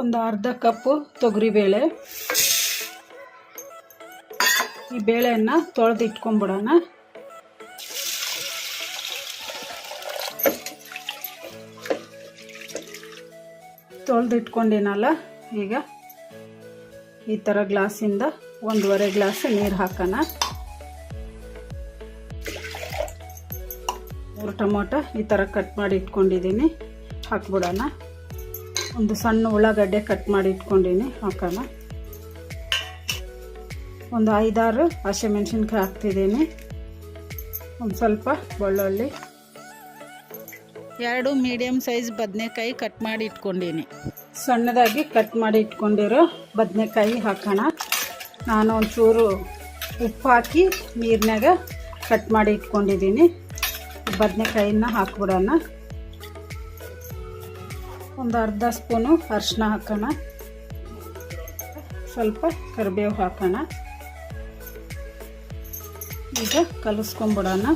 ಒಂದು ಅರ್ಧ ಕಪ್ಪು ತೊಗರಿಬೇಳೆ ಈ ಬೇಳೆಯನ್ನು ತೊಳೆದು ಇಟ್ಕೊಂಡ್ಬಿಡೋಣ ತೊಳೆದು ಇಟ್ಕೊಂಡಿನಲ್ಲ ಈಗ ಈ ಥರ ಗ್ಲಾಸಿಂದ ಒಂದೂವರೆ ಗ್ಲಾಸ್ ನೀರು ಹಾಕೋಣ. ಮೂರು ಟೊಮೊಟೊ ಈ ಥರ ಕಟ್ ಮಾಡಿ ಇಟ್ಕೊಂಡಿದ್ದೀನಿ, ಹಾಕ್ಬಿಡೋಣ. ಒಂದು ಸಣ್ಣ ಉಳ್ಳಾಗಡ್ಡೆ ಕಟ್ ಮಾಡಿ ಇಟ್ಕೊಂಡಿನಿ, ಹಾಕೋಣ. ಒಂದು ಐದಾರು ಹಸಿಮೆಣ್ಸಿನ್ಕಾಯಿ ಹಾಕ್ತಿದ್ದೀನಿ. ಒಂದು ಸ್ವಲ್ಪ ಬೆಳ್ಳುಳ್ಳಿ. ಎರಡು ಮೀಡಿಯಮ್ ಸೈಜ್ ಬದನೆಕಾಯಿ ಕಟ್ ಮಾಡಿ ಇಟ್ಕೊಂಡಿನಿ. ಸಣ್ಣದಾಗಿ ಕಟ್ ಮಾಡಿ ಇಟ್ಕೊಂಡಿರೋ ಬದನೆಕಾಯಿ ಹಾಕೋಣ. ನಾನು ಒಂಚೂರು ಉಪ್ಪು ಹಾಕಿ ನೀರಿನಾಗ ಕಟ್ ಮಾಡಿ ಇಟ್ಕೊಂಡಿದ್ದೀನಿ. ಬದನೆಕಾಯಿನ ಹಾಕ್ಬಿಡೋಣ. ಒಂದು ಅರ್ಧ ಸ್ಪೂನು ಅರಿಶಿನ ಹಾಕೋಣ. ಸ್ವಲ್ಪ ಕರಿಬೇವು ಹಾಕೋಣ. ಈಗ ಕಲಿಸ್ಕೊಂಬಿಡೋಣ.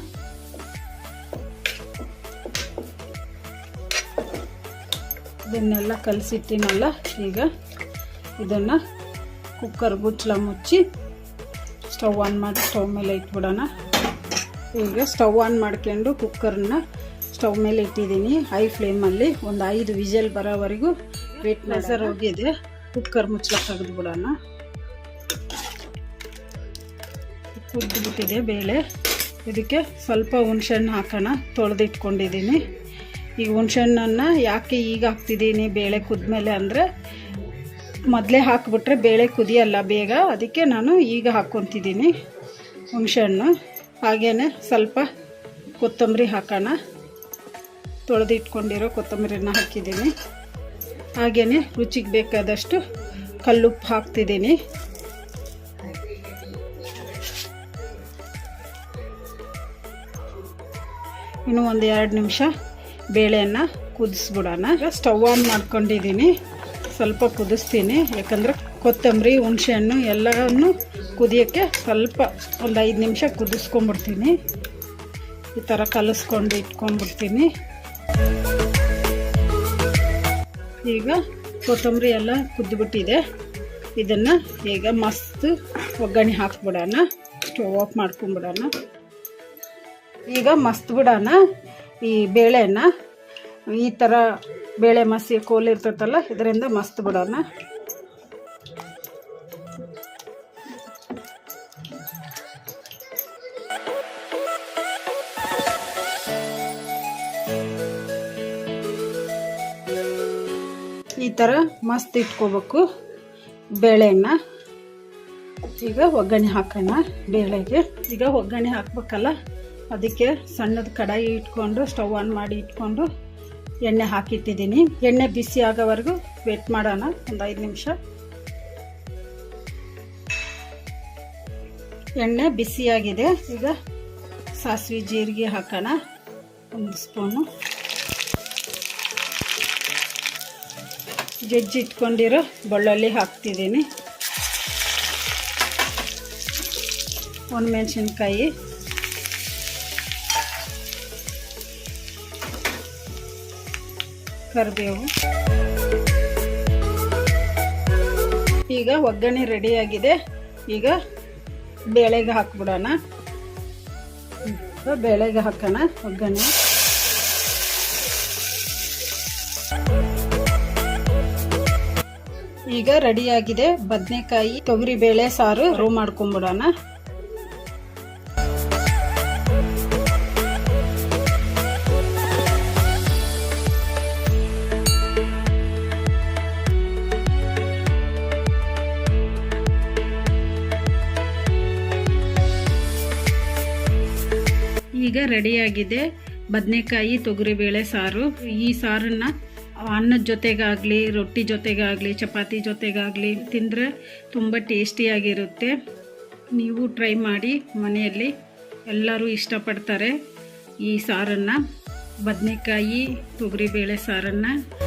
ಇದನ್ನೆಲ್ಲ ಕಲಸಿಟ್ಟಿನಲ್ಲ, ಈಗ ಇದನ್ನು ಕುಕ್ಕರ್ ಗುಚ್ಚಲ ಮುಚ್ಚಿ ಸ್ಟವ್ ಆನ್ ಮಾಡಿ ಸ್ಟವ್ ಮೇಲೆ ಇಟ್ಬಿಡೋಣ. ಈಗ ಸ್ಟವ್ ಆನ್ ಮಾಡ್ಕೊಂಡು ಕುಕ್ಕರ್ನ ಸ್ಟವ್ ಮೇಲೆ ಇಟ್ಟಿದ್ದೀನಿ. ಹೈ ಫ್ಲೇಮಲ್ಲಿ ಒಂದು ಐದು ವಿಜಲ್ ಬರೋವರೆಗೂ ವೇಟ್ ಮೆಸರ್ ಹೋಗಿದೆ. ಕುಕ್ಕರ್ ಮುಚ್ಚಲ ತೆಗೆದು ಬಿಡೋಣ ಕುದ್ದುಬಿಟ್ಟಿದೆ ಬೇಳೆ. ಇದಕ್ಕೆ ಸ್ವಲ್ಪ ಹುಣ್ಸೆಹಣ್ಣು ಹಾಕೋಣ. ತೊಳೆದಿಟ್ಕೊಂಡಿದ್ದೀನಿ. ಈ ಹುಣ್ಸೆಹಣ್ಣನ್ನು ಯಾಕೆ ಈಗ ಹಾಕ್ತಿದ್ದೀನಿ ಬೇಳೆ ಕುದ್ಮೇಲೆ ಅಂದರೆ ಮೊದಲೇ ಹಾಕಿಬಿಟ್ರೆ ಬೇಳೆ ಕುದಿಯಲ್ಲ ಬೇಗ. ಅದಕ್ಕೆ ನಾನು ಈಗ ಹಾಕ್ಕೊತಿದ್ದೀನಿ ಹುಣ್ಸೆಹಣ್ಣು. ಹಾಗೆಯೇ ಸ್ವಲ್ಪ ಕೊತ್ತಂಬರಿ ಹಾಕೋಣ. ತೊಳೆದಿಟ್ಕೊಂಡಿರೋ ಕೊತ್ತಂಬರಿನ ಹಾಕಿದ್ದೀನಿ. ಹಾಗೆಯೇ ರುಚಿಗೆ ಬೇಕಾದಷ್ಟು ಕಲ್ಲುಪ್ಪು ಹಾಕ್ತಿದ್ದೀನಿ. ಇನ್ನು ಒಂದು ಎರಡು ನಿಮಿಷ ಬೇಳೆಯನ್ನು ಕುದಿಸ್ಬಿಡೋಣ. ಸ್ಟವ್ ಆನ್ ಮಾಡ್ಕೊಂಡಿದ್ದೀನಿ. ಸ್ವಲ್ಪ ಕುದಿಸ್ತೀನಿ. ಯಾಕಂದರೆ ಕೊತ್ತಂಬರಿ, ಹುಣಸೆಹಣ್ಣು ಎಲ್ಲವನ್ನು ಕುದಿಯೋಕ್ಕೆ ಸ್ವಲ್ಪ ಒಂದು ಐದು ನಿಮಿಷ ಕುದಿಸ್ಕೊಂಬಿಡ್ತೀನಿ ಈ ಥರ ಕಲಿಸ್ಕೊಂಡು ಇಟ್ಕೊಂಡ್ಬಿಡ್ತೀನಿ. ಈಗ ಕೊತ್ತಂಬರಿ ಎಲ್ಲ ಕುದ್ದುಬಿಟ್ಟಿದೆ ಇದನ್ನು ಈಗ ಮಸ್ತ್ ಒಗ್ಗರಣೆ ಹಾಕ್ಬಿಡೋಣ. ಸ್ಟವ್ ಆಫ್ ಮಾಡ್ಕೊಂಬಿಡೋಣ ಈಗ ಮಸ್ತ್ ಬಿಡೋಣ ಈ ಬೇಳೆನ. ಈ ಥರ ಬೇಳೆ ಮಸಿ ಕೋಲ್ ಇರ್ತೈತಲ್ಲ, ಇದರಿಂದ ಮಸ್ತ್ ಬಿಡೋಣ. ಈ ಥರ ಮಸ್ತ್ ಇಟ್ಕೋಬೇಕು ಬೇಳೆನ. ಈಗ ಒಗ್ಗರಣೆ ಹಾಕೋಣ ಬೇಳೆಗೆ. ಈಗ ಒಗ್ಗರಣೆ ಹಾಕ್ಬೇಕಲ್ಲ, ಅದಕ್ಕೆ ಸಣ್ಣದ ಕಡಾಯಿ ಇಟ್ಕೊಂಡು, ಸ್ಟವ್ ಆನ್ ಮಾಡಿ ಇಟ್ಕೊಂಡು ಎಣ್ಣೆ ಹಾಕಿಟ್ಟಿದ್ದೀನಿ. ಎಣ್ಣೆ ಬಿಸಿ ಆಗೋವರೆಗೂ ವೆಟ್ ಮಾಡೋಣ, ಒಂದು ಐದು ನಿಮಿಷ. ಎಣ್ಣೆ ಬಿಸಿಯಾಗಿದೆ. ಈಗ ಸಾಸಿವೆ ಜೀರಿಗೆ ಹಾಕೋಣ, ಒಂದು ಸ್ಪೂನು. ಜಜ್ಜಿಟ್ಕೊಂಡಿರೋ ಬೆಳ್ಳುಳ್ಳಿ ಹಾಕ್ತಿದ್ದೀನಿ. ಒಂದು ಕರಿಬೇವು ಈಗ ಒಗ್ಗರಣೆ ರೆಡಿಯಾಗಿದೆ ಈಗ ಬೇಳೆಗೆ ಹಾಕ್ಬಿಡೋಣ. ಬೇಳೆಗೆ ಹಾಕೋಣ ಒಗ್ಗರಣೆ. ಈಗ ರೆಡಿಯಾಗಿದೆ ಬದನೆಕಾಯಿ ತೊಗರಿ ಬೇಳೆ ಸಾರು ರೋ ಮಾಡ್ಕೊಂಬಿಡೋಣ. ಈಗ ರೆಡಿಯಾಗಿದೆ ಬದನೆಕಾಯಿ ತೊಗರಿಬೇಳೆ ಸಾರು. ಈ ಸಾರನ್ನು ಅನ್ನದ ಜೊತೆಗಾಗಲಿ, ರೊಟ್ಟಿ ಜೊತೆಗಾಗಲಿ, ಚಪಾತಿ ಜೊತೆಗಾಗಲಿ ತಿಂದರೆ ತುಂಬ ಟೇಸ್ಟಿಯಾಗಿರುತ್ತೆ ನೀವು ಟ್ರೈ ಮಾಡಿ ಮನೆಯಲ್ಲಿ ಎಲ್ಲರೂ ಇಷ್ಟಪಡ್ತಾರೆ ಈ ಸಾರನ್ನು. ಬದನೆಕಾಯಿ, ತೊಗರಿಬೇಳೆ ಸಾರನ್ನು.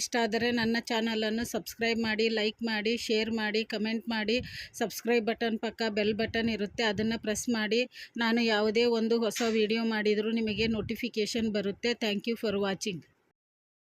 ಇಷ್ಟ ಆದರೆ ನನ್ನ ಚಾನಲನ್ನು ಸಬ್ಸ್ಕ್ರೈಬ್ ಮಾಡಿ, ಲೈಕ್ ಮಾಡಿ, ಶೇರ್ ಮಾಡಿ, ಕಮೆಂಟ್ ಮಾಡಿ. ಸಬ್ಸ್ಕ್ರೈಬ್ ಬಟನ್ ಪಕ್ಕ ಬೆಲ್ ಬಟನ್ ಇರುತ್ತೆ, ಅದನ್ನು ಪ್ರೆಸ್ ಮಾಡಿ. ನಾನು ಯಾವುದೇ ಒಂದು ಹೊಸ ವಿಡಿಯೋ ಮಾಡಿದರೂ ನಿಮಗೆ ನೋಟಿಫಿಕೇಷನ್ ಬರುತ್ತೆ. Thank you for watching.